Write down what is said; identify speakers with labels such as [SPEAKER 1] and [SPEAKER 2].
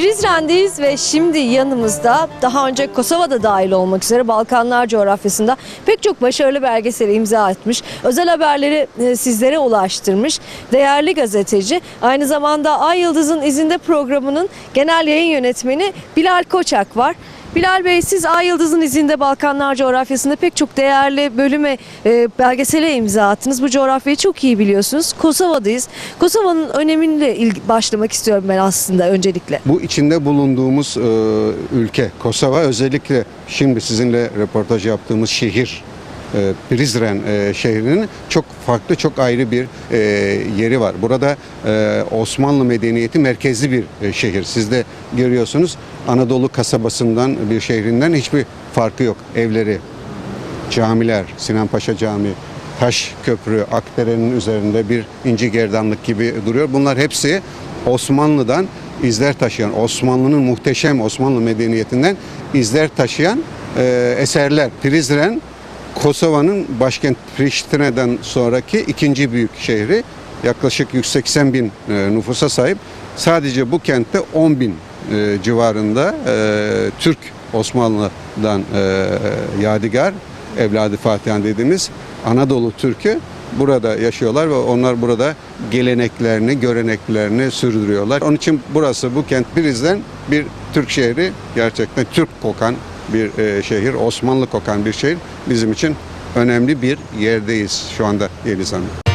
[SPEAKER 1] Prizren'deyiz ve şimdi yanımızda daha önce Kosova'da dahil olmak üzere Balkanlar coğrafyasında pek çok başarılı belgesele imza atmış. Özel haberleri e, sizlere ulaştırmış. Değerli gazeteci. Aynı zamanda Ay Yıldız'ın izinde programının genel yayın yönetmeni Bilal Koçak var. Bilal Bey siz Ay Yıldız'ın izinde Balkanlar coğrafyasında pek çok değerli bölüme e, belgesele imza attınız. Bu coğrafyayı çok iyi biliyorsunuz. Kosova'dayız. Kosova'nın öneminle ilg- başlamak istiyorum ben aslında öncelikle.
[SPEAKER 2] Bu içinde bulunduğumuz e, ülke Kosova özellikle şimdi sizinle röportaj yaptığımız şehir Prizren e, şehrinin çok farklı çok ayrı bir e, yeri var. Burada e, Osmanlı medeniyeti merkezli bir e, şehir. Siz de görüyorsunuz Anadolu kasabasından bir şehrinden hiçbir farkı yok. Evleri, camiler, Sinan Paşa Camii, Taş Köprü, Akdere'nin üzerinde bir inci gerdanlık gibi duruyor. Bunlar hepsi Osmanlı'dan izler taşıyan, Osmanlı'nın muhteşem Osmanlı medeniyetinden izler taşıyan e, eserler. Prizren, Kosova'nın başkent Priştine'den sonraki ikinci büyük şehri. Yaklaşık 180 bin e, nüfusa sahip. Sadece bu kentte 10 bin e, civarında e, Türk Osmanlı'dan e, yadigar evladı Fatihan dediğimiz Anadolu Türk'ü burada yaşıyorlar ve onlar burada geleneklerini, göreneklerini sürdürüyorlar. Onun için burası bu kent Prizren bir Türk şehri gerçekten Türk kokan bir e, şehir, Osmanlı kokan bir şehir. Bizim için önemli bir yerdeyiz şu anda Yeliz Hanım.